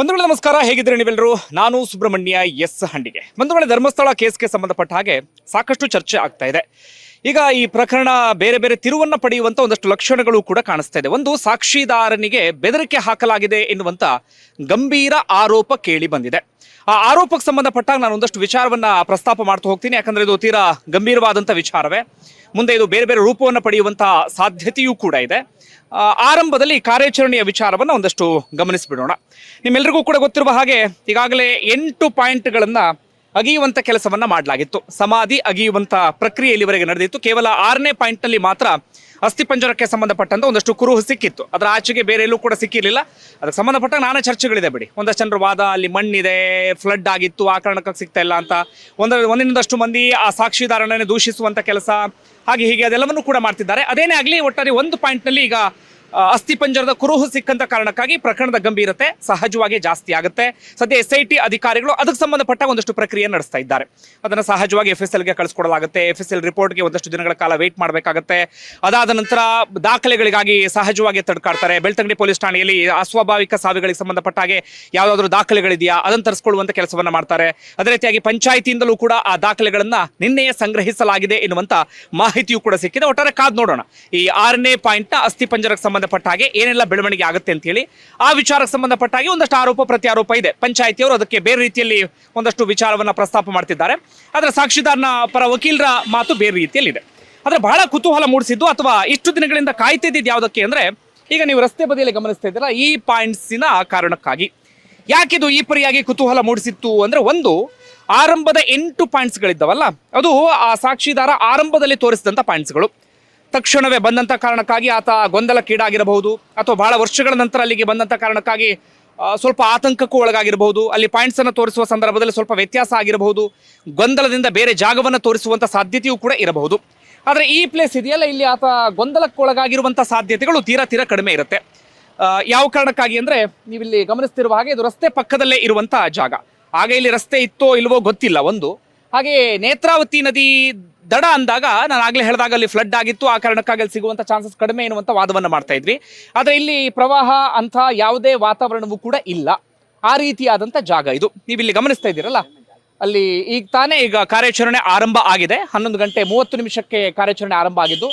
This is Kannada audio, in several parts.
ಬಂಧುಗಳೇ ನಮಸ್ಕಾರ ಹೇಗಿದ್ರೆ ನೀವೆಲ್ಲರೂ? ನಾನು ಸುಬ್ರಹ್ಮಣ್ಯ ಎಸ್ ಹಂಡಿಗೆ ಬಂಧುಗಳ, ಧರ್ಮಸ್ಥಳ ಕೇಸ್ಗೆ ಸಂಬಂಧಪಟ್ಟ ಹಾಗೆ ಸಾಕಷ್ಟು ಚರ್ಚೆ ಆಗ್ತಾ ಇದೆ. ಈಗ ಈ ಪ್ರಕರಣ ಬೇರೆ ಬೇರೆ ತಿರುವನ್ನ ಪಡೆಯುವಂತ ಒಂದಷ್ಟು ಲಕ್ಷಣಗಳು ಕೂಡ ಕಾಣಿಸ್ತಾ ಇದೆ. ಒಂದು, ಸಾಕ್ಷಿದಾರನಿಗೆ ಬೆದರಿಕೆ ಹಾಕಲಾಗಿದೆ ಎನ್ನುವಂತ ಗಂಭೀರ ಆರೋಪ ಕೇಳಿ ಬಂದಿದೆ. ಆ ಆರೋಪಕ್ಕೆ ಸಂಬಂಧಪಟ್ಟಾಗ ನಾನು ಒಂದಷ್ಟು ವಿಚಾರವನ್ನ ಪ್ರಸ್ತಾಪ ಮಾಡ್ತಾ ಹೋಗ್ತೀನಿ. ಯಾಕಂದ್ರೆ ಇದು ತೀರಾ ಗಂಭೀರವಾದಂಥ ವಿಚಾರವೇ. ಮುಂದೆ ಇದು ಬೇರೆ ಬೇರೆ ರೂಪವನ್ನು ಪಡೆಯುವಂತಹ ಸಾಧ್ಯತೆಯೂ ಕೂಡ ಇದೆ. ಆರಂಭದಲ್ಲಿ ಕಾರ್ಯಾಚರಣೆಯ ವಿಚಾರವನ್ನು ಒಂದಷ್ಟು ಗಮನಿಸಿಬಿಡೋಣ. ನಿಮ್ಮೆಲ್ಲರಿಗೂ ಕೂಡ ಗೊತ್ತಿರುವ ಹಾಗೆ ಈಗಾಗಲೇ ಎಂಟು ಪಾಯಿಂಟ್ಗಳನ್ನು ಅಗಿಯುವಂತ ಕೆಲಸವನ್ನ ಮಾಡಲಾಗಿತ್ತು. ಸಮಾಧಿ ಅಗಿಯುವಂತ ಪ್ರಕ್ರಿಯೆ ಇಲ್ಲಿವರೆಗೆ ನಡೆದಿತ್ತು. ಕೇವಲ ಆರನೇ ಪಾಯಿಂಟ್ನಲ್ಲಿ ಮಾತ್ರ ಅಸ್ಥಿಪಂಜರಕ್ಕೆ ಸಂಬಂಧಪಟ್ಟಂತ ಒಂದಷ್ಟು ಕುರುಹು ಸಿಕ್ಕಿತ್ತು. ಅದರ ಆಚೆಗೆ ಬೇರೆ ಎಲ್ಲೂ ಕೂಡ ಸಿಕ್ಕಿರಲಿಲ್ಲ. ಅದಕ್ಕೆ ಸಂಬಂಧಪಟ್ಟ ನಾನಾ ಚರ್ಚೆಗಳಿದೆ ಬಿಡಿ. ಒಂದಷ್ಟು ಜನರು ವಾದ, ಅಲ್ಲಿ ಮಣ್ಣಿದೆ ಫ್ಲಡ್ ಆಗಿತ್ತು ಆ ಕಾರಣಕ್ಕೆ ಸಿಗ್ತಾ ಇಲ್ಲ ಅಂತ. ಒಂದ, ಒಂದಿನದಷ್ಟು ಮಂದಿ ಆ ಸಾಕ್ಷಿದಾರನೇ ದೂಷಿಸುವಂತ ಕೆಲಸ, ಹಾಗೆ ಹೀಗೆ ಅದೆಲ್ಲವನ್ನು ಕೂಡ ಮಾಡ್ತಿದ್ದಾರೆ. ಅದೇನೇ ಆಗಲಿ ಒಟ್ಟಾರೆ ಒಂದು ಪಾಯಿಂಟ್ನಲ್ಲಿ ಈಗ ಅಸ್ಥಿಪಂಜರದ ಕುರುಹು ಸಿಕ್ಕಂತ ಕಾರಣಕ್ಕಾಗಿ ಪ್ರಕರಣದ ಗಂಭೀರತೆ ಸಹಜವಾಗಿ ಜಾಸ್ತಿ ಆಗುತ್ತೆ. ಸದ್ಯ ಎಸ್ ಐ ಟಿ ಅಧಿಕಾರಿಗಳು ಅದಕ್ಕೆ ಸಂಬಂಧಪಟ್ಟ ಒಂದಷ್ಟು ಪ್ರಕ್ರಿಯೆ ನಡೆಸ್ತಾ ಇದ್ದಾರೆ. ಅದನ್ನು ಸಹಜವಾಗಿ ಎಫ್ ಎಸ್ ಎಲ್ಗೆ ಕಳಿಸ್ಕೊಡಲಾಗುತ್ತೆ. ಎಫ್ ಎಸ್ ಎಲ್ ರಿಪೋರ್ಟ್ಗೆ ಒಂದಷ್ಟು ದಿನಗಳ ಕಾಲ ವೇಟ್ ಮಾಡಬೇಕಾಗುತ್ತೆ. ಅದಾದ ನಂತರ ದಾಖಲೆಗಳಿಗಾಗಿ ಸಹಜವಾಗಿ ತಡ್ಕಾಡ್ತಾರೆ. ಬೆಳ್ತಂಗಡಿ ಪೊಲೀಸ್ ಠಾಣೆಯಲ್ಲಿ ಅಸ್ವಾಭಾವಿಕ ಸಾವಿಗಳಿಗೆ ಸಂಬಂಧಪಟ್ಟ ಹಾಗೆ ಯಾವುದಾದ್ರೂ ದಾಖಲೆಗಳಿದೆಯಾ? ಅದನ್ನು ತರಿಸ್ಕೊಳ್ಳುವಂತ ಕೆಲಸವನ್ನ ಮಾಡ್ತಾರೆ. ಅದೇ ರೀತಿಯಾಗಿ ಪಂಚಾಯಿತಿಯಿಂದಲೂ ಕೂಡ ಆ ದಾಖಲೆಗಳನ್ನ ನಿನ್ನೆಯೇ ಸಂಗ್ರಹಿಸಲಾಗಿದೆ ಎನ್ನುವಂತ ಮಾಹಿತಿಯೂ ಕೂಡ ಸಿಕ್ಕಿದೆ. ಒಟ್ಟಾರೆ ಕಾದ್ ನೋಡೋಣ. ಈ ಆರನೇ ಪಾಯಿಂಟ್ ಅಸ್ಥಿಪಂಜರಕ್ಕೆ ಸಂಬಂಧಪಟ್ಟ ಹಾಗೆ ಏನೆಲ್ಲ ಬೆಳವಣಿಗೆ ಆಗುತ್ತೆ ಅಂತ ಹೇಳಿ ಆ ವಿಚಾರಕ್ಕೆ ಸಂಬಂಧಪಟ್ಟ ಹಾಗೆ ಒಂದಷ್ಟು ಆರೋಪ ಪ್ರತ್ಯಾರೋಪ ಇದೆ. ಪಂಚಾಯಿತಿಯವರು ಅದಕ್ಕೆ ಬೇರೆ ರೀತಿಯಲ್ಲಿ ಒಂದಷ್ಟು ವಿಚಾರವನ್ನ ಪ್ರಸ್ತಾಪ ಮಾಡ್ತಿದ್ದಾರೆ. ಆದರೆ ಸಾಕ್ಷಿದಾರನ ಪರ ವಕೀಲರ ಮಾತು ಬೇರೆ ರೀತಿಯಲ್ಲಿದೆ ಆದ್ರೆ ಬಹಳ ಕುತೂಹಲ ಮೂಡಿಸಿದ್ದು ಅಥವಾ ಇಷ್ಟು ದಿನಗಳಿಂದ ಕಾಯ್ತಿದ್ದು ಯಾವುದಕ್ಕೆ ಅಂದ್ರೆ ಈಗ ನೀವು ರಸ್ತೆ ಬದಿಯಲ್ಲಿ ಗಮನಿಸ್ತಾ ಇದ್ದೀರಾ ಈ ಪಾಯಿಂಟ್ಸಿನ ಕಾರಣಕ್ಕಾಗಿ. ಯಾಕಿದು ಈ ಪರಿಯಾಗಿ ಕುತೂಹಲ ಮೂಡಿಸಿತ್ತು ಅಂದ್ರೆ ಒಂದು ಆರಂಭದ ಎಂಟು ಪಾಯಿಂಟ್ಸ್ಗಳಿದ್ದವಲ್ಲ ಅದು ಆ ಸಾಕ್ಷಿದಾರ ಆರಂಭದಲ್ಲಿ ತೋರಿಸಿದಂಥ ಪಾಯಿಂಟ್ಸ್ಗಳು ತಕ್ಷಣವೇ ಬಂದಂಥ ಕಾರಣಕ್ಕಾಗಿ ಆತ ಗೊಂದಲಕ್ಕೀಡಾಗಿರಬಹುದು. ಅಥವಾ ಬಹಳ ವರ್ಷಗಳ ನಂತರ ಅಲ್ಲಿಗೆ ಬಂದಂಥ ಕಾರಣಕ್ಕಾಗಿ ಸ್ವಲ್ಪ ಆತಂಕಕ್ಕೂ ಒಳಗಾಗಿರಬಹುದು. ಅಲ್ಲಿ ಪಾಯಿಂಟ್ಸನ್ನು ತೋರಿಸುವ ಸಂದರ್ಭದಲ್ಲಿ ಸ್ವಲ್ಪ ವ್ಯತ್ಯಾಸ ಆಗಿರಬಹುದು. ಗೊಂದಲದಿಂದ ಬೇರೆ ಜಾಗವನ್ನು ತೋರಿಸುವಂಥ ಸಾಧ್ಯತೆಯೂ ಕೂಡ ಇರಬಹುದು. ಆದರೆ ಈ ಪ್ಲೇಸ್ ಇದೆಯಲ್ಲ, ಇಲ್ಲಿ ಆತ ಗೊಂದಲಕ್ಕೊಳಗಾಗಿರುವಂಥ ಸಾಧ್ಯತೆಗಳು ತೀರಾ ತೀರಾ ಕಡಿಮೆ ಇರುತ್ತೆ. ಯಾವ ಕಾರಣಕ್ಕಾಗಿ ಅಂದರೆ, ನೀವಿಲ್ಲಿ ಗಮನಿಸ್ತಿರುವ ಹಾಗೆ ಇದು ರಸ್ತೆ ಪಕ್ಕದಲ್ಲೇ ಇರುವಂಥ ಜಾಗ. ಆಗ ಇಲ್ಲಿ ರಸ್ತೆ ಇತ್ತೋ ಇಲ್ವೋ ಗೊತ್ತಿಲ್ಲ ಒಂದು. ಹಾಗೆ ನೇತ್ರಾವತಿ ನದಿ ದಡ ಅಂದಾಗ ನಾನು ಆಗ್ಲೇ ಹೇಳಿದಾಗ ಅಲ್ಲಿ ಫ್ಲಡ್ ಆಗಿತ್ತು. ಆ ಕಾರಣಕ್ಕಾಗಿ ಅಲ್ಲಿ ಸಿಗುವಂತ ಚಾನ್ಸಸ್ ಕಡಿಮೆ ಎನ್ನುವಂತ ವಾದವನ್ನ ಮಾಡ್ತಾ ಇದ್ವಿ. ಆದ್ರೆ ಇಲ್ಲಿ ಪ್ರವಾಹ ಅಂತ ಯಾವುದೇ ವಾತಾವರಣವೂ ಕೂಡ ಇಲ್ಲ. ಆ ರೀತಿಯಾದಂತ ಜಾಗ ಇದು. ನೀವು ಇಲ್ಲಿ ಗಮನಿಸ್ತಾ ಇದ್ದೀರಲ್ಲ? ಅಲ್ಲಿ ಈಗ ತಾನೇ ಈಗ ಕಾರ್ಯಾಚರಣೆ ಆರಂಭ ಆಗಿದೆ. ಹನ್ನೊಂದು ಗಂಟೆ ಮೂವತ್ತು ನಿಮಿಷಕ್ಕೆ ಕಾರ್ಯಾಚರಣೆ ಆರಂಭ ಆಗಿದ್ದು,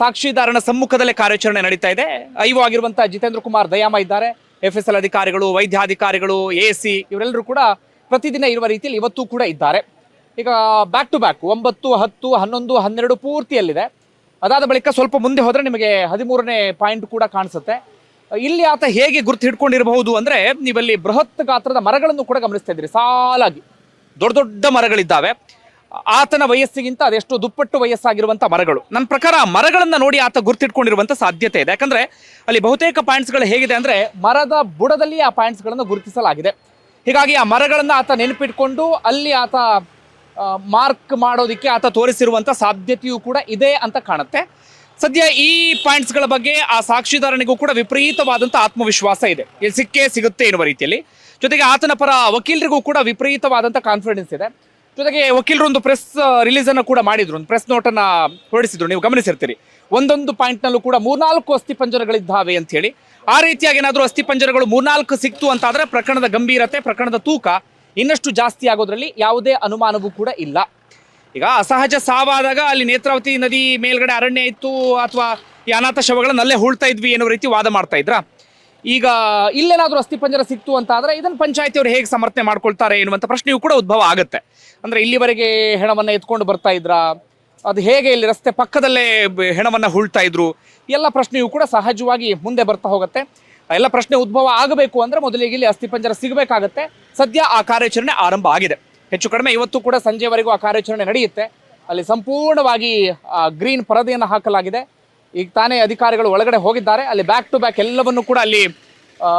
ಸಾಕ್ಷಿದಾರನ ಸಮ್ಮುಖದಲ್ಲೇ ಕಾರ್ಯಾಚರಣೆ ನಡೀತಾ ಇದೆ. ಐವೋ ಆಗಿರುವಂತಹ ಜಿತೇಂದ್ರ ಕುಮಾರ್ ದಯಾಮ ಇದ್ದಾರೆ. ಎಫ್ ಎಸ್ ಎಲ್ ಅಧಿಕಾರಿಗಳು, ವೈದ್ಯಾಧಿಕಾರಿಗಳು, ಎ ಇವರೆಲ್ಲರೂ ಕೂಡ ಪ್ರತಿದಿನ ಇರುವ ರೀತಿಯಲ್ಲಿ ಇವತ್ತು ಕೂಡ ಇದ್ದಾರೆ. ಈಗ ಬ್ಯಾಕ್ ಟು ಬ್ಯಾಕ್ ಒಂಬತ್ತು, ಹತ್ತು, ಹನ್ನೊಂದು, ಹನ್ನೆರಡು ಪೂರ್ತಿಯಲ್ಲಿದೆ. ಅದಾದ ಬಳಿಕ ಸ್ವಲ್ಪ ಮುಂದೆ ಹೋದರೆ ನಿಮಗೆ ಹದಿಮೂರನೇ ಪಾಯಿಂಟ್ ಕೂಡ ಕಾಣಿಸುತ್ತೆ. ಇಲ್ಲಿ ಆತ ಹೇಗೆ ಗುರುತು ಹಿಡ್ಕೊಂಡಿರಬಹುದು ಅಂದರೆ ನೀವಲ್ಲಿ ಬೃಹತ್ ಗಾತ್ರದ ಮರಗಳನ್ನು ಕೂಡ ಗಮನಿಸ್ತಾ ಇದ್ದೀರಿ. ಸಾಲಾಗಿ ದೊಡ್ಡ ದೊಡ್ಡ ಮರಗಳಿದ್ದಾವೆ. ಆತನ ವಯಸ್ಸಿಗಿಂತ ಅದೆಷ್ಟು ದುಪ್ಪಟ್ಟು ವಯಸ್ಸಾಗಿರುವಂಥ ಮರಗಳು. ನನ್ನ ಪ್ರಕಾರ ಮರಗಳನ್ನು ನೋಡಿ ಆತ ಗುರುತಿಟ್ಕೊಂಡಿರುವಂಥ ಸಾಧ್ಯತೆ ಇದೆ. ಯಾಕಂದರೆ ಅಲ್ಲಿ ಬಹುತೇಕ ಪಾಯಿಂಟ್ಸ್ಗಳು ಹೇಗಿದೆ ಅಂದರೆ ಮರದ ಬುಡದಲ್ಲಿ ಆ ಪಾಯಿಂಟ್ಸ್ಗಳನ್ನು ಗುರುತಿಸಲಾಗಿದೆ. ಹೀಗಾಗಿ ಆ ಮರಗಳನ್ನು ಆತ ನೆನಪಿಟ್ಕೊಂಡು ಅಲ್ಲಿ ಆತ ಮಾರ್ಕ್ ಮಾಡೋದಕ್ಕೆ ಆತ ತೋರಿಸಿರುವಂತ ಸಾಧ್ಯತೆಯೂ ಕೂಡ ಇದೆ ಅಂತ ಕಾಣುತ್ತೆ. ಸದ್ಯ ಈ ಪಾಯಿಂಟ್ಸ್ಗಳ ಬಗ್ಗೆ ಆ ಸಾಕ್ಷಿದಾರನಿಗೂ ಕೂಡ ವಿಪರೀತವಾದಂಥ ಆತ್ಮವಿಶ್ವಾಸ ಇದೆ. ಇಲ್ಲಿ ಸಿಕ್ಕೇ ಸಿಗುತ್ತೆ ಎನ್ನುವ ರೀತಿಯಲ್ಲಿ. ಜೊತೆಗೆ ಆತನ ಪರ ವಕೀಲರಿಗೂ ಕೂಡ ವಿಪರೀತವಾದಂಥ ಕಾನ್ಫಿಡೆನ್ಸ್ ಇದೆ. ಜೊತೆಗೆ ವಕೀಲರು ಒಂದು ಪ್ರೆಸ್ ರಿಲೀಸ್ ಅನ್ನು ಕೂಡ ಮಾಡಿದ್ರು. ಒಂದು ಪ್ರೆಸ್ ನೋಟ್ ಅನ್ನ ಹೊರಡಿಸಿದ್ರು. ನೀವು ಗಮನಿಸಿರ್ತೀರಿ. ಒಂದೊಂದು ಪಾಯಿಂಟ್ನಲ್ಲೂ ಕೂಡ ಮೂರ್ನಾಲ್ಕು ಅಸ್ಥಿಪಂಜರಗಳಿದ್ದಾವೆ ಅಂತ ಹೇಳಿ. ಆ ರೀತಿಯಾಗಿ ಏನಾದರೂ ಅಸ್ಥಿಪಂಜರಗಳು ಮೂರ್ನಾಲ್ಕು ಸಿಕ್ತು ಅಂತಾದರೆ ಪ್ರಕರಣದ ಗಂಭೀರತೆ, ಪ್ರಕರಣದ ತೂಕ ಇನ್ನಷ್ಟು ಜಾಸ್ತಿ ಆಗೋದ್ರಲ್ಲಿ ಯಾವುದೇ ಅನುಮಾನವೂ ಕೂಡ ಇಲ್ಲ. ಈಗ ಅಸಹಜ ಸಾವಾದಾಗ ಅಲ್ಲಿ ನೇತ್ರಾವತಿ ನದಿ ಮೇಲ್ಗಡೆ ಅರಣ್ಯ ಇತ್ತು ಅಥವಾ ಈ ಅನಾಥ ಶವಗಳನ್ನ ಅಲ್ಲೇ ಹೂಳ್ತಾ ಇದ್ವಿ ಏನೋ ರೀತಿ ವಾದ ಮಾಡ್ತಾ ಇದ್ರ? ಈಗ ಇಲ್ಲೇನಾದ್ರೂ ಅಸ್ಥಿಪಂಜರ ಸಿಕ್ತು ಅಂತ ಆದ್ರೆ ಇದನ್ನ ಪಂಚಾಯತಿಯವರು ಹೇಗೆ ಸಮರ್ಥನೆ ಮಾಡ್ಕೊಳ್ತಾರೆ ಎನ್ನುವಂಥ ಪ್ರಶ್ನೆಯೂ ಕೂಡ ಉದ್ಭವ ಆಗುತ್ತೆ. ಅಂದ್ರೆ ಇಲ್ಲಿವರೆಗೆ ಹೆಣವನ್ನ ಎತ್ಕೊಂಡು ಬರ್ತಾ ಇದ್ರ? ಅದು ಹೇಗೆ ಇಲ್ಲಿ ರಸ್ತೆ ಪಕ್ಕದಲ್ಲೇ ಹೆಣವನ್ನ ಹೂಳ್ತಾ ಇದ್ರು? ಎಲ್ಲ ಪ್ರಶ್ನೆಯೂ ಕೂಡ ಸಹಜವಾಗಿ ಮುಂದೆ ಬರ್ತಾ ಹೋಗುತ್ತೆ. ಎಲ್ಲ ಪ್ರಶ್ನೆ ಉದ್ಭವ ಆಗಬೇಕು ಅಂದ್ರೆ ಮೊದಲಿಗೆ ಇಲ್ಲಿ ಅಸ್ಥಿಪಂಜರ ಸಿಗಬೇಕಾಗತ್ತೆ. ಸದ್ಯ ಆ ಕಾರ್ಯಾಚರಣೆ ಆರಂಭ ಆಗಿದೆ. ಹೆಚ್ಚು ಕಡಿಮೆ ಇವತ್ತು ಕೂಡ ಸಂಜೆವರೆಗೂ ಆ ಕಾರ್ಯಾಚರಣೆ ನಡೆಯುತ್ತೆ. ಅಲ್ಲಿ ಸಂಪೂರ್ಣವಾಗಿ ಗ್ರೀನ್ ಪರದೆಯನ್ನು ಹಾಕಲಾಗಿದೆ. ಈಗ ತಾನೇ ಅಧಿಕಾರಿಗಳು ಒಳಗಡೆ ಹೋಗಿದ್ದಾರೆ. ಅಲ್ಲಿ ಬ್ಯಾಕ್ ಟು ಬ್ಯಾಕ್ ಎಲ್ಲವನ್ನು ಕೂಡ ಅಲ್ಲಿ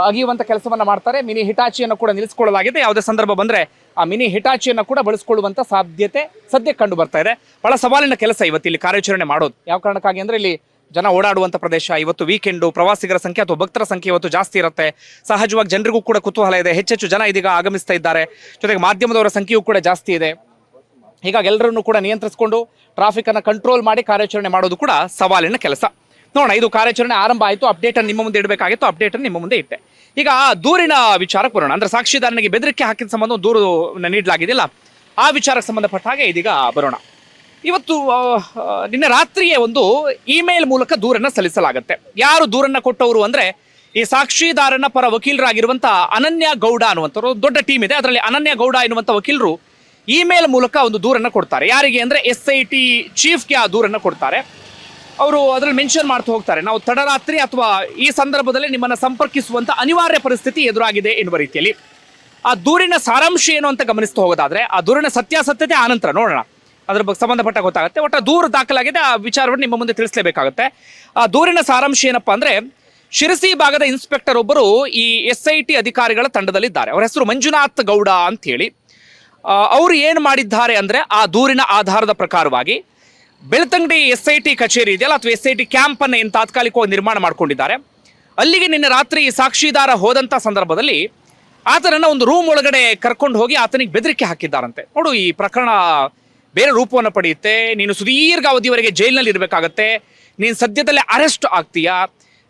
ಅಗಿಯುವಂಥ ಕೆಲಸವನ್ನು ಮಾಡ್ತಾರೆ. ಮಿನಿ ಹಿಟಾಚಿಯನ್ನು ಕೂಡ ನಿಲ್ಲಿಸಿಕೊಳ್ಳಲಾಗಿದೆ. ಯಾವುದೇ ಸಂದರ್ಭ ಬಂದ್ರೆ ಆ ಮಿನಿ ಹಿಟಾಚಿಯನ್ನು ಕೂಡ ಬಳಸಿಕೊಳ್ಳುವಂತ ಸಾಧ್ಯತೆ ಸದ್ಯ ಕಂಡು ಬರ್ತಾ ಇದೆ. ಬಹಳ ಸವಾಲಿನ ಕೆಲಸ ಇವತ್ತು ಇಲ್ಲಿ ಕಾರ್ಯಾಚರಣೆ ಮಾಡೋದು. ಯಾವ ಕಾರಣಕ್ಕಾಗಿ ಅಂದ್ರೆ ಇಲ್ಲಿ ಜನ ಓಡಾಡುವಂತ ಪ್ರದೇಶ ಇವತ್ತು ವೀಕೆಂಡು ಪ್ರವಾಸಿಗರ ಸಂಖ್ಯೆ ಅಥವಾ ಭಕ್ತರ ಸಂಖ್ಯೆ ಇವತ್ತು ಜಾಸ್ತಿ ಇರುತ್ತೆ. ಸಹಜವಾಗಿ ಜನರಿಗೂ ಕೂಡ ಕುತೂಹಲ ಇದೆ. ಹೆಚ್ಚೆಚ್ಚು ಜನ ಇದೀಗ ಆಗಮಿಸ್ತಾ ಇದ್ದಾರೆ. ಜೊತೆಗೆ ಮಾಧ್ಯಮದವರ ಸಂಖ್ಯೆಯೂ ಕೂಡ ಜಾಸ್ತಿ ಇದೆ. ಹೀಗಾಗಿ ಎಲ್ಲರನ್ನು ಕೂಡ ನಿಯಂತ್ರಿಸಿಕೊಂಡು ಟ್ರಾಫಿಕ್ ಅನ್ನು ಕಂಟ್ರೋಲ್ ಮಾಡಿ ಕಾರ್ಯಾಚರಣೆ ಮಾಡೋದು ಕೂಡ ಸವಾಲಿನ ಕೆಲಸ. ನೋಡೋಣ, ಇದು ಕಾರ್ಯಾಚರಣೆ ಆರಂಭ ಆಯಿತು. ಅಪ್ಡೇಟ್ ಅನ್ನು ನಿಮ್ಮ ಮುಂದೆ ಇಡಬೇಕಾಗಿತ್ತು. ಅಪ್ಡೇಟ್ ಅನ್ನು ನಿಮ್ಮ ಮುಂದೆ ಇಟ್ಟೆ. ಈಗ ದೂರಿನ ವಿಚಾರಕ್ಕೆ ಬರೋಣ. ಅಂದ್ರೆ ಸಾಕ್ಷಿದಾರನಿಗೆ ಬೆದರಿಕೆ ಹಾಕಿದ ಸಂಬಂಧ ದೂರು ನೀಡಲಾಗಿದೆಯಲ್ಲ? ಆ ವಿಚಾರಕ್ಕೆ ಸಂಬಂಧಪಟ್ಟ ಹಾಗೆ ಇದೀಗ ಬರೋಣ. ಇವತ್ತು ನಿನ್ನೆ ರಾತ್ರಿಯೇ ಒಂದು ಇಮೇಲ್ ಮೂಲಕ ದೂರನ್ನ ಸಲ್ಲಿಸಲಾಗುತ್ತೆ. ಯಾರು ದೂರನ್ನ ಕೊಟ್ಟವರು ಅಂದ್ರೆ ಈ ಸಾಕ್ಷಿದಾರನ ಪರ ವಕೀಲರಾಗಿರುವಂಥ ಅನನ್ಯ ಗೌಡ ಅನ್ನುವಂಥವ್ರು. ದೊಡ್ಡ ಟೀಮ್ ಇದೆ. ಅದರಲ್ಲಿ ಅನನ್ಯ ಗೌಡ ಎನ್ನುವಂತ ವಕೀಲರು ಇಮೇಲ್ ಮೂಲಕ ಒಂದು ದೂರನ್ನ ಕೊಡ್ತಾರೆ. ಯಾರಿಗೆ ಅಂದ್ರೆ ಎಸ್ ಐ ಟಿ ಚೀಫ್ಗೆ ಆ ದೂರನ್ನ ಕೊಡ್ತಾರೆ. ಅವರು ಅದರಲ್ಲಿ ಮೆನ್ಷನ್ ಮಾಡ್ತಾ ಹೋಗ್ತಾರೆ. ನಾವು ತಡರಾತ್ರಿ ಅಥವಾ ಈ ಸಂದರ್ಭದಲ್ಲಿ ನಿಮ್ಮನ್ನ ಸಂಪರ್ಕಿಸುವಂತ ಅನಿವಾರ್ಯ ಪರಿಸ್ಥಿತಿ ಎದುರಾಗಿದೆ ಎನ್ನುವ ರೀತಿಯಲ್ಲಿ. ಆ ದೂರಿನ ಸಾರಾಂಶ ಏನು ಅಂತ ಗಮನಿಸ್ತಾ ಹೋಗೋದಾದ್ರೆ, ಆ ದೂರಿನ ಸತ್ಯಾಸತ್ಯತೆ ಆನಂತರ ನೋಡೋಣ. ಅದ್ರ ಬಗ್ಗೆ ಸಂಬಂಧಪಟ್ಟ ಗೊತ್ತಾಗುತ್ತೆ. ಒಟ್ಟು ದೂರು ದಾಖಲಾಗಿದೆ. ಆ ವಿಚಾರವನ್ನು ನಿಮ್ಮ ಮುಂದೆ ತಿಳಿಸಲೇಬೇಕಾಗುತ್ತೆ. ಆ ದೂರಿನ ಸಾರಾಂಶ ಏನಪ್ಪಾ ಅಂದ್ರೆ, ಶಿರಸಿ ಭಾಗದ ಇನ್ಸ್ಪೆಕ್ಟರ್ ಒಬ್ಬರು ಈ ಎಸ್ ಐ ಟಿ ಅಧಿಕಾರಿಗಳ ತಂಡದಲ್ಲಿದ್ದಾರೆ. ಅವರ ಹೆಸರು ಮಂಜುನಾಥ್ ಗೌಡ ಅಂತ ಹೇಳಿ ಅವರು ಏನು ಮಾಡಿದ್ದಾರೆ ಅಂದ್ರೆ, ಆ ದೂರಿನ ಆಧಾರದ ಪ್ರಕಾರವಾಗಿ ಬೆಳ್ತಂಗಡಿ ಎಸ್ ಐ ಟಿ ಕಚೇರಿ ಇದೆಯಲ್ಲ, ಅಥವಾ ಎಸ್ ಐ ಟಿ ಕ್ಯಾಂಪ್ ಅನ್ನು ಏನು ತಾತ್ಕಾಲಿಕವಾಗಿ ನಿರ್ಮಾಣ ಮಾಡ್ಕೊಂಡಿದ್ದಾರೆ. ಅಲ್ಲಿಗೆ ನಿನ್ನೆ ರಾತ್ರಿ ಸಾಕ್ಷಿದಾರ ಹೋದಂತ ಸಂದರ್ಭದಲ್ಲಿ ಆತನನ್ನ ಒಂದು ರೂಮ್ ಒಳಗಡೆ ಕರ್ಕೊಂಡು ಹೋಗಿ ಆತನಿಗೆ ಬೆದರಿಕೆ ಹಾಕಿದ್ದಾರಂತೆ. ನೋಡು ಈ ಪ್ರಕರಣ ಬೇರೆ ರೂಪವನ್ನು ಪಡೆಯುತ್ತೆ. ನೀನು ಸುದೀರ್ಘ ಅವಧಿವರೆಗೆ ಜೈಲಿನಲ್ಲಿ ಇರಬೇಕಾಗತ್ತೆ. ನೀನು ಸದ್ಯದಲ್ಲೇ ಅರೆಸ್ಟ್ ಆಗ್ತೀಯಾ?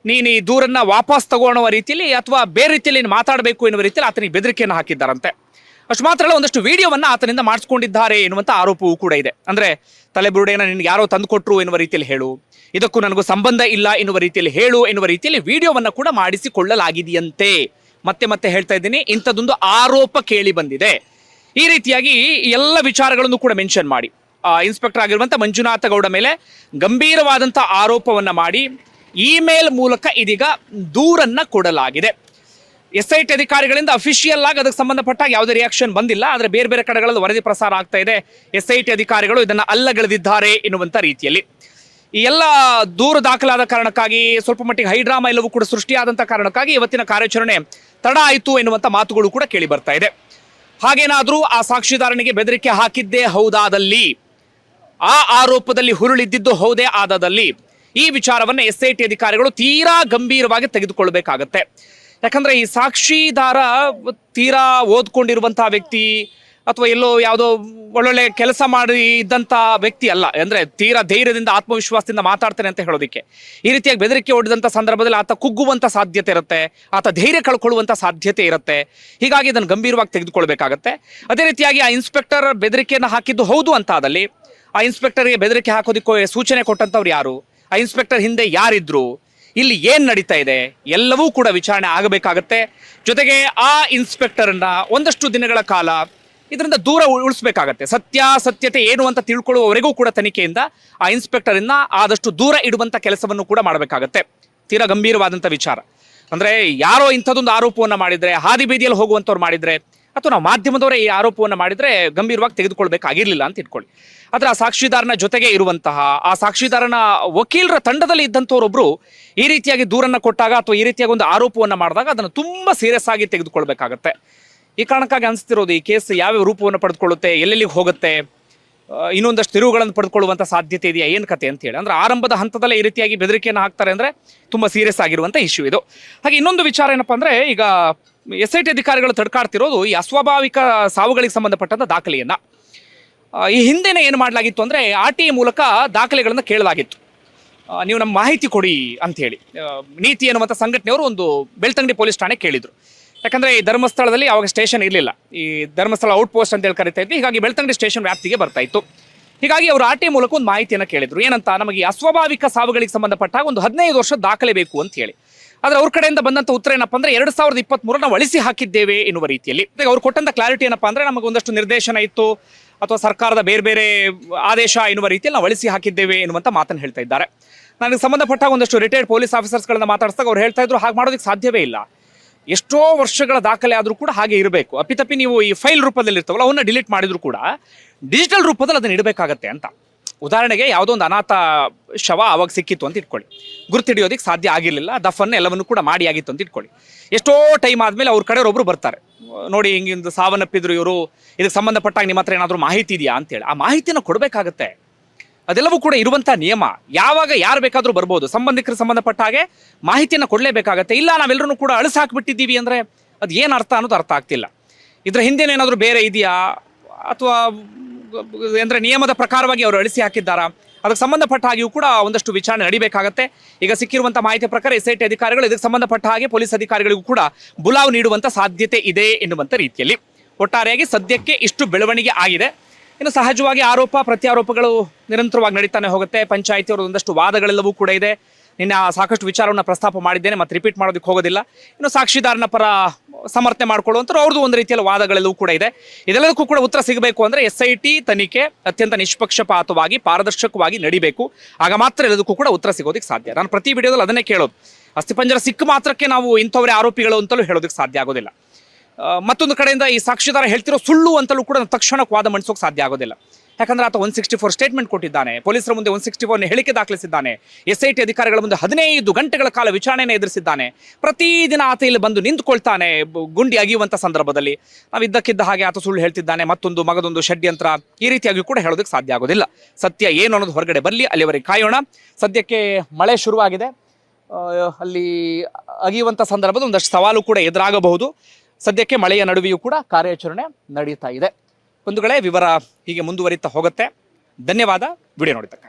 ನೀನು ಈ ದೂರನ್ನು ವಾಪಸ್ ತಗೊಳ್ಳುವ ರೀತಿಯಲ್ಲಿ ಅಥವಾ ಬೇರೆ ರೀತಿಯಲ್ಲಿ ನೀನು ಮಾತಾಡಬೇಕು ಎನ್ನುವ ರೀತಿಯಲ್ಲಿ ಆತನಿಗೆ ಬೆದರಿಕೆಯನ್ನು ಹಾಕಿದ್ದಾರಂತೆ. ಅಷ್ಟು ಮಾತ್ರ ಅಲ್ಲ, ಒಂದಷ್ಟು ವಿಡಿಯೋವನ್ನು ಆತನಿಂದ ಮಾಡಿಸ್ಕೊಂಡಿದ್ದಾರೆ ಎನ್ನುವಂಥ ಆರೋಪವೂ ಕೂಡ ಇದೆ. ಅಂದರೆ ತಲೆಬುರುಡೆಯನ್ನು ನಿನಗೆ ಯಾರೋ ತಂದುಕೊಟ್ರು ಎನ್ನುವ ರೀತಿಯಲ್ಲಿ ಹೇಳು. ಇದಕ್ಕೂ ನನಗೂ ಸಂಬಂಧ ಇಲ್ಲ ಎನ್ನುವ ರೀತಿಯಲ್ಲಿ ಹೇಳು ಎನ್ನುವ ರೀತಿಯಲ್ಲಿ ವಿಡಿಯೋವನ್ನು ಕೂಡ ಮಾಡಿಸಿಕೊಳ್ಳಲಾಗಿದೆಯಂತೆ. ಮತ್ತೆ ಮತ್ತೆ ಹೇಳ್ತಾ ಇದ್ದೀನಿ, ಇಂಥದ್ದೊಂದು ಆರೋಪ ಕೇಳಿ ಬಂದಿದೆ. ಈ ರೀತಿಯಾಗಿ ಎಲ್ಲ ವಿಚಾರಗಳನ್ನು ಕೂಡ ಮೆನ್ಷನ್ ಮಾಡಿ. ಇನ್ಸ್ಪೆಕ್ಟರ್ ಆಗಿರುವಂತ ಮಂಜುನಾಥ ಗೌಡ ಮೇಲೆ ಗಂಭೀರವಾದಂಥ ಆರೋಪವನ್ನು ಮಾಡಿ ಇಮೇಲ್ ಮೂಲಕ ಇದೀಗ ದೂರನ್ನ ಕೊಡಲಾಗಿದೆ. ಎಸ್ ಐ ಟಿ ಅಧಿಕಾರಿಗಳಿಂದ ಅಫಿಷಿಯಲ್ ಆಗಿ ಅದಕ್ಕೆ ಸಂಬಂಧಪಟ್ಟ ಯಾವುದೇ ರಿಯಾಕ್ಷನ್ ಬಂದಿಲ್ಲ. ಆದರೆ ಬೇರೆ ಬೇರೆ ಕಡೆಗಳಲ್ಲಿ ವರದಿ ಪ್ರಸಾರ ಆಗ್ತಾ ಇದೆ. ಎಸ್ ಐ ಟಿ ಅಧಿಕಾರಿಗಳು ಇದನ್ನು ಅಲ್ಲಗಳೆದಿದ್ದಾರೆ ಎನ್ನುವಂಥ ರೀತಿಯಲ್ಲಿ. ಈ ಎಲ್ಲ ದೂರು ದಾಖಲಾದ ಕಾರಣಕ್ಕಾಗಿ ಸ್ವಲ್ಪ ಮಟ್ಟಿಗೆ ಹೈಡ್ರಾಮಾ ಎಲ್ಲವೂ ಕೂಡ ಸೃಷ್ಟಿಯಾದಂಥ ಕಾರಣಕ್ಕಾಗಿ ಇವತ್ತಿನ ಕಾರ್ಯಾಚರಣೆ ತಡ ಆಯಿತು ಎನ್ನುವಂಥ ಮಾತುಗಳು ಕೂಡ ಕೇಳಿ ಬರ್ತಾ ಇದೆ. ಹಾಗೇನಾದರೂ ಆ ಸಾಕ್ಷಿದಾರನಿಗೆ ಬೆದರಿಕೆ ಹಾಕಿದ್ದೇ ಹೌದಾದಲ್ಲಿ? ಆ ಆರೋಪದಲ್ಲಿ ಹುರುಳಿದ್ದಿದ್ದು ಹೌದೇ ಆದದಲ್ಲಿ? ಈ ವಿಚಾರವನ್ನು ಎಸ್ ಐ ಟಿ ಅಧಿಕಾರಿಗಳು ತೀರಾ ಗಂಭೀರವಾಗಿ ತೆಗೆದುಕೊಳ್ಬೇಕಾಗತ್ತೆ. ಯಾಕಂದ್ರೆ ಈ ಸಾಕ್ಷಿದಾರ ತೀರಾ ಓದ್ಕೊಂಡಿರುವಂತಹ ವ್ಯಕ್ತಿ ಅಥವಾ ಎಲ್ಲೋ ಯಾವುದೋ ಒಳ್ಳೊಳ್ಳೆ ಕೆಲಸ ಮಾಡಿ ಇದ್ದಂತ ವ್ಯಕ್ತಿ ಅಲ್ಲ. ಅಂದ್ರೆ ತೀರಾ ಧೈರ್ಯದಿಂದ, ಆತ್ಮವಿಶ್ವಾಸದಿಂದ ಮಾತಾಡ್ತಾನೆ ಅಂತ ಹೇಳೋದಕ್ಕೆ. ಈ ರೀತಿಯಾಗಿ ಬೆದರಿಕೆ ಹೊಡೆದಂತ ಸಂದರ್ಭದಲ್ಲಿ ಆತ ಕುಗ್ಗುವಂತ ಸಾಧ್ಯತೆ ಇರುತ್ತೆ. ಆತ ಧೈರ್ಯ ಕಳ್ಕೊಳ್ಳುವಂಥ ಸಾಧ್ಯತೆ ಇರುತ್ತೆ. ಹೀಗಾಗಿ ಇದನ್ನು ಗಂಭೀರವಾಗಿ ತೆಗೆದುಕೊಳ್ಬೇಕಾಗತ್ತೆ. ಅದೇ ರೀತಿಯಾಗಿ ಆ ಇನ್ಸ್ಪೆಕ್ಟರ್ ಬೆದರಿಕೆಯನ್ನು ಹಾಕಿದ್ದು ಹೌದು ಅಂತ ಆದಲ್ಲಿ ಆ ಇನ್ಸ್ಪೆಕ್ಟರ್ಗೆ ಬೆದರಿಕೆ ಹಾಕೋದಕ್ಕೆ ಸೂಚನೆ ಕೊಟ್ಟಂಥವ್ರು ಯಾರು? ಆ ಇನ್ಸ್ಪೆಕ್ಟರ್ ಹಿಂದೆ ಯಾರಿದ್ರು? ಇಲ್ಲಿ ಏನು ನಡೀತಾ ಇದೆ? ಎಲ್ಲವೂ ಕೂಡ ವಿಚಾರಣೆ ಆಗಬೇಕಾಗತ್ತೆ. ಜೊತೆಗೆ ಆ ಇನ್ಸ್ಪೆಕ್ಟರ್ನ ಒಂದಷ್ಟು ದಿನಗಳ ಕಾಲ ಇದರಿಂದ ದೂರ ಉಳಿಸಬೇಕಾಗತ್ತೆ. ಉಳಿಸ್ಬೇಕಾಗತ್ತೆ ಸತ್ಯಾಸತ್ಯತೆ ಏನು ಅಂತ ತಿಳ್ಕೊಳ್ಳುವವರೆಗೂ ಕೂಡ ತನಿಖೆಯಿಂದ ಆ ಇನ್ಸ್ಪೆಕ್ಟರ್ ಇಂದ ಆದಷ್ಟು ದೂರ ಇಡುವಂತ ಕೆಲಸವನ್ನು ಕೂಡ ಮಾಡಬೇಕಾಗತ್ತೆ. ತೀರಾ ಗಂಭೀರವಾದಂಥ ವಿಚಾರ. ಅಂದ್ರೆ ಯಾರೋ ಇಂಥದ್ದೊಂದು ಆರೋಪವನ್ನು ಮಾಡಿದ್ರೆ, ಹಾದಿ ಬೀದಿಯಲ್ಲಿ ಹೋಗುವಂತವ್ರು ಮಾಡಿದ್ರೆ, ಅಥವಾ ನಾವು ಮಾಧ್ಯಮದವರೇ ಈ ಆರೋಪವನ್ನು ಮಾಡಿದ್ರೆ ಗಂಭೀರವಾಗಿ ತೆಗೆದುಕೊಳ್ಬೇಕಾಗಿರ್ಲಿಲ್ಲ ಅಂತ ಇಟ್ಕೊಳ್ಳಿ. ಆದ್ರೆ ಆ ಸಾಕ್ಷಿದಾರನ ಜೊತೆಗೆ ಇರುವಂತಹ, ಆ ಸಾಕ್ಷಿದಾರನ ವಕೀಲರ ತಂಡದಲ್ಲಿ ಇದ್ದಂಥವ್ರೊಬ್ರು ಈ ರೀತಿಯಾಗಿ ದೂರನ್ನ ಕೊಟ್ಟಾಗ ಅಥವಾ ಈ ರೀತಿಯಾಗಿ ಒಂದು ಆರೋಪವನ್ನು ಮಾಡಿದಾಗ ಅದನ್ನು ತುಂಬಾ ಸೀರಿಯಸ್ ಆಗಿ ತೆಗೆದುಕೊಳ್ಬೇಕಾಗತ್ತೆ. ಈ ಕಾರಣಕ್ಕಾಗಿ ಅನಿಸ್ತಿರೋದು ಈ ಕೇಸ್ ಯಾವ್ಯಾವ ರೂಪವನ್ನು ಪಡೆದುಕೊಳ್ಳುತ್ತೆ, ಎಲ್ಲೆಲ್ಲಿಗೆ ಹೋಗುತ್ತೆ ಇನ್ನೊಂದಷ್ಟು ತಿರುವುಗಳನ್ನು ಪಡೆದುಕೊಳ್ಳುವಂಥ ಸಾಧ್ಯತೆ ಇದೆಯಾ, ಏನು ಕತೆ ಅಂತ ಹೇಳಿ. ಅಂದ್ರೆ ಆರಂಭದ ಹಂತದಲ್ಲೇ ಈ ರೀತಿಯಾಗಿ ಬೆದರಿಕೆಯನ್ನು ಹಾಕ್ತಾರೆ ಅಂದರೆ ತುಂಬ ಸೀರಿಯಸ್ ಆಗಿರುವಂಥ ಇಶ್ಯೂ ಇದು. ಹಾಗೆ ಇನ್ನೊಂದು ವಿಚಾರ ಏನಪ್ಪ ಅಂದ್ರೆ, ಈಗ ಎಸ್ ಐ ಟಿ ಅಧಿಕಾರಿಗಳು ತಡ್ಕಾಡ್ತಿರೋದು ಈ ಅಸ್ವಾಭಾವಿಕ ಸಾವುಗಳಿಗೆ ಸಂಬಂಧಪಟ್ಟಂಥ ದಾಖಲೆಯನ್ನ. ಈ ಹಿಂದೆನೇ ಏನು ಮಾಡಲಾಗಿತ್ತು ಅಂದರೆ ಆರ್ ಟಿ ಮೂಲಕ ದಾಖಲೆಗಳನ್ನು ಕೇಳಲಾಗಿತ್ತು. ನೀವು ನಮ್ಮ ಮಾಹಿತಿ ಕೊಡಿ ಅಂಥೇಳಿ ನೀತಿ ಎನ್ನುವಂಥ ಸಂಘಟನೆಯವರು ಒಂದು ಬೆಳ್ತಂಗಡಿ ಪೊಲೀಸ್ ಠಾಣೆ ಕೇಳಿದ್ರು. ಯಾಕಂದ್ರೆ ಈ ಧರ್ಮಸ್ಥಳದಲ್ಲಿ ಅವಾಗ ಸ್ಟೇಷನ್ ಇರಲಿಲ್ಲ. ಈ ಧರ್ಮಸ್ಥಳ ಔಟ್ ಪೋಸ್ಟ್ ಅಂತ ಹೇಳಿ ಕರಿತಾ ಇದ್ವಿ. ಹೀಗಾಗಿ ಬೆಳ್ತಂಗಡಿ ಸ್ಟೇಷನ್ ವ್ಯಾಪ್ತಿಗೆ ಬರ್ತಾ ಇತ್ತು. ಹೀಗಾಗಿ ಅವರು ಆರ್ ಮೂಲಕ ಒಂದು ಮಾಹಿತಿಯನ್ನು ಕೇಳಿದ್ರು. ಏನಂತ ನಮಗೆ ಅಸ್ವಾಭಾವಿಕ ಸಾವುಗಳಿಗೆ ಸಂಬಂಧಪಟ್ಟ ಒಂದು ಹದಿನೈದು ವರ್ಷ ದಾಖಲೆ ಬೇಕು ಅಂತ ಹೇಳಿ. ಆದರೆ ಅವ್ರ ಕಡೆಯಿಂದ ಬಂದಂಥ ಉತ್ತರ ಏನಪ್ಪ ಅಂದರೆ ಎರಡು ಸಾವಿರದ ಇಪ್ಪತ್ತ್ ನಾವು ಅಳಿಸಿ ಹಾಕಿದ್ದೇವೆ ಎನ್ನುವ ರೀತಿಯಲ್ಲಿ. ಅವ್ರು ಕೊಟ್ಟಂಥ ಕ್ಲಾರಿಟಿ ಏನಪ್ಪ ಅಂದರೆ ನಮಗೆ ಒಂದಷ್ಟು ನಿರ್ದೇಶನ ಇತ್ತು, ಅಥವಾ ಸರ್ಕಾರದ ಬೇರೆ ಬೇರೆ ಆದೇಶ ಎನ್ನುವ ರೀತಿಯಲ್ಲಿ ನಾವು ಅಳಿಸಿ ಹಾಕಿದ್ದೇವೆ ಎನ್ನುವಂಥ ಮಾತನ್ನು ಹೇಳ್ತಾ ಇದ್ದಾರೆ. ನನಗೆ ಸಂಬಂಧಪಟ್ಟ ಒಂದಷ್ಟು ರಿಟೈರ್ಡ್ ಪೊಲೀಸ್ ಆಫೀಸರ್ಸ್ಗಳನ್ನ ಮಾತಾಡಿಸಿದಾಗ ಅವ್ರು ಹೇಳ್ತಾ ಇದ್ರು, ಹಾಗೆ ಮಾಡೋದಕ್ಕೆ ಸಾಧ್ಯವೇ ಇಲ್ಲ. ಎಷ್ಟೋ ವರ್ಷಗಳ ದಾಖಲೆ ಆದರೂ ಕೂಡ ಹಾಗೆ ಇರಬೇಕು. ಅಪ್ಪಿತಪ್ಪಿ ನೀವು ಈ ಫೈಲ್ ರೂಪದಲ್ಲಿ ಇರ್ತಾವಲ್ಲ ಅವನ್ನ ಡಿಲೀಟ್ ಮಾಡಿದ್ರು ಕೂಡ ಡಿಜಿಟಲ್ ರೂಪದಲ್ಲಿ ಅದನ್ನ ಇಡಬೇಕಾಗತ್ತೆ ಅಂತ. ಉದಾಹರಣೆಗೆ ಯಾವುದೋ ಒಂದು ಅನಾಥ ಶವ ಅವಾಗ ಸಿಕ್ಕಿತ್ತು ಅಂತ ಇಟ್ಕೊಳ್ಳಿ. ಗುರುತಿಡಿಯೋದಕ್ಕೆ ಸಾಧ್ಯ ಆಗಿರಲಿಲ್ಲ, ದಫನ್ ಎಲ್ಲವನ್ನು ಕೂಡ ಮಾಡಿ ಆಗಿತ್ತು ಅಂತ ಇಟ್ಕೊಳ್ಳಿ. ಎಷ್ಟೋ ಟೈಮ್ ಆದಮೇಲೆ ಅವ್ರ ಕಡೆಯವರು ಬರ್ತಾರೆ. ನೋಡಿ ಹಿಂಗಿಂದು ಸಾವನ್ನಪ್ಪಿದ್ರು ಇವರು, ಇದಕ್ಕೆ ಸಂಬಂಧಪಟ್ಟಾಗ ನಿಮ್ಮ ಹತ್ರ ಏನಾದರೂ ಮಾಹಿತಿ ಇದೆಯಾ ಅಂತೇಳಿ. ಆ ಮಾಹಿತಿನ ಕೊಡಬೇಕಾಗತ್ತೆ. ಅದೆಲ್ಲವೂ ಕೂಡ ಇರುವಂತಹ ನಿಯಮ. ಯಾವಾಗ ಯಾರು ಬೇಕಾದ್ರೂ ಬರ್ಬೋದು. ಸಂಬಂಧಿಕರು ಸಂಬಂಧಪಟ್ಟ ಹಾಗೆ ಮಾಹಿತಿಯನ್ನು ಕೊಡಲೇಬೇಕಾಗತ್ತೆ. ಇಲ್ಲ ನಾವೆಲ್ಲರೂ ಕೂಡ ಅಳಿಸಿ ಹಾಕ್ಬಿಟ್ಟಿದ್ದೀವಿ ಅಂದ್ರೆ ಅದು ಏನು ಅರ್ಥ ಅನ್ನೋದು ಅರ್ಥ ಆಗ್ತಿಲ್ಲ. ಇದರ ಹಿಂದೇನೇನಾದರೂ ಬೇರೆ ಇದೆಯಾ? ಅಥವಾ ಅಂದರೆ ನಿಯಮದ ಪ್ರಕಾರವಾಗಿ ಅವರು ಅಳಿಸಿ ಹಾಕಿದ್ದಾರಾ? ಅದಕ್ಕೆ ಸಂಬಂಧಪಟ್ಟ ಹಾಗೆಯೂ ಕೂಡ ಒಂದಷ್ಟು ವಿಚಾರಣೆ ನಡಿಬೇಕಾಗತ್ತೆ. ಈಗ ಸಿಕ್ಕಿರುವಂತ ಮಾಹಿತಿ ಪ್ರಕಾರ ಎಸ್ ಐ ಟಿ ಅಧಿಕಾರಿಗಳು, ಇದಕ್ಕೆ ಸಂಬಂಧಪಟ್ಟ ಹಾಗೆ ಪೊಲೀಸ್ ಅಧಿಕಾರಿಗಳಿಗೂ ಕೂಡ ಬುಲಾವ್ ನೀಡುವಂತ ಸಾಧ್ಯತೆ ಇದೆ ಎನ್ನುವಂಥ ರೀತಿಯಲ್ಲಿ. ಒಟ್ಟಾರೆಯಾಗಿ ಸದ್ಯಕ್ಕೆ ಇಷ್ಟು ಬೆಳವಣಿಗೆ ಆಗಿದೆ. ಇನ್ನು ಸಹಜವಾಗಿ ಆರೋಪ, ಪ್ರತ್ಯಾರೋಪಗಳು ನಿರಂತರವಾಗಿ ನಡೀತಾನೆ ಹೋಗುತ್ತೆ. ಪಂಚಾಯಿತಿಯವರ ಒಂದಷ್ಟು ವಾದಗಳೆಲ್ಲವೂ ಕೂಡ ಇದೆ. ನಿನ್ನೆ ಸಾಕಷ್ಟು ವಿಚಾರವನ್ನು ಪ್ರಸ್ತಾಪ ಮಾಡಿದ್ದೇನೆ, ಮತ್ತೆ ರಿಪೀಟ್ ಮಾಡೋದಕ್ಕೆ ಹೋಗೋದಿಲ್ಲ. ಇನ್ನು ಸಾಕ್ಷಿದಾರನ ಪರ ಸಮರ್ಥನೆ ಮಾಡ್ಕೊಳ್ಳುವಂಥವ್ರು, ಅವ್ರದ್ದು ಒಂದು ರೀತಿಯಲ್ಲಿ ವಾದಗಳೆಲ್ಲವೂ ಕೂಡ ಇದೆ. ಇದೆಲ್ಲದಕ್ಕೂ ಕೂಡ ಉತ್ತರ ಸಿಗಬೇಕು ಅಂದರೆ ಎಸ್ ಐ ಟಿ ತನಿಖೆ ಅತ್ಯಂತ ನಿಷ್ಪಕ್ಷಪಾತವಾಗಿ, ಪಾರದರ್ಶಕವಾಗಿ ನಡಿಬೇಕು. ಆಗ ಮಾತ್ರ ಎಲ್ಲದಕ್ಕೂ ಕೂಡ ಉತ್ತರ ಸಿಗೋದಕ್ಕೆ ಸಾಧ್ಯ. ನಾನು ಪ್ರತಿ ವಿಡಿಯೋದಲ್ಲಿ ಅದನ್ನೇ ಕೇಳೋದು. ಅಸ್ಥಿಪಂಜರ ಸಿಕ್ಕ ಮಾತ್ರಕ್ಕೆ ನಾವು ಇಂಥವರೇ ಆರೋಪಿಗಳು ಅಂತಲೂ ಹೇಳೋದಕ್ಕೆ ಸಾಧ್ಯ ಆಗೋದಿಲ್ಲ. ಮತ್ತೊಂದು ಕಡೆಯಿಂದ ಈ ಸಾಕ್ಷಿದಾರ ಹೇಳ್ತಿರೋ ಸುಳ್ಳು ಅಂತಲೂ ಕೂಡ ತಕ್ಷಣಕ್ಕೆ ವಾದ ಮಂಡಿಸೋಕೆ ಸಾಧ್ಯ ಆಗೋದಿಲ್ಲ. ಯಾಕಂದ್ರೆ ಆತ ಒನ್ ಸಿಕ್ಸ್ಟಿ ಫೋರ್ ಸ್ಟೇಟ್ಮೆಂಟ್ ಕೊಟ್ಟಿದ್ದಾನೆ. ಪೊಲೀಸರ ಮುಂದೆ ಒನ್ ಸಿಕ್ಸ್ಟಿ ಫೋರ್ ಹೇಳಿಕೆ ದಾಖಲಿಸಿದ್ದಾನೆ. ಎಸ್ ಐ ಟಿ ಅಧಿಕಾರಿಗಳ ಮುಂದೆ ಹದಿನೈದು ಗಂಟೆಗಳ ಕಾಲ ವಿಚಾರಣೆಯನ್ನು ಎದುರಿಸಿದ್ದಾನೆ. ಪ್ರತಿದಿನ ಆತ ಇಲ್ಲಿ ಬಂದು ನಿಂತುಕೊಳ್ತಾನೆ ಗುಂಡಿ ಅಗಿಯುವಂಥ ಸಂದರ್ಭದಲ್ಲಿ. ನಾವು ಇದ್ದಕ್ಕಿದ್ದ ಹಾಗೆ ಆತ ಸುಳ್ಳು ಹೇಳ್ತಿದ್ದಾನೆ. ಮತ್ತೊಂದು ಮಗದೊಂದು ಷಡ್ಯಂತ್ರ ಈ ರೀತಿಯಾಗಿ ಕೂಡ ಹೇಳೋದಕ್ಕೆ ಸಾಧ್ಯ ಆಗೋದಿಲ್ಲ. ಸತ್ಯ ಏನು ಅನ್ನೋದು ಹೊರಗಡೆ ಬರಲಿ, ಅಲ್ಲಿವರೆಗೆ ಕಾಯೋಣ. ಸದ್ಯಕ್ಕೆ ಮಳೆ ಶುರುವಾಗಿದೆ. ಅಲ್ಲಿ ಅಗಿಯುವಂಥ ಸಂದರ್ಭದ ಒಂದಷ್ಟು ಸವಾಲು ಕೂಡ ಎದುರಾಗಬಹುದು. ಸದ್ಯಕ್ಕೆ ಮಳೆಯ ನಡುವೆಯೂ ಕೂಡ ಕಾರ್ಯಾಚರಣೆ ನಡೀತಾ ಇದೆ. ಬಂಧುಗಳೇ, ವಿವರ ಹೀಗೆ ಮುಂದುವರಿತಾ ಹೋಗುತ್ತೆ. ಧನ್ಯವಾದ. ವಿಡಿಯೋ ನೋಡಿದ್ದಕ್ಕಾಗಿ.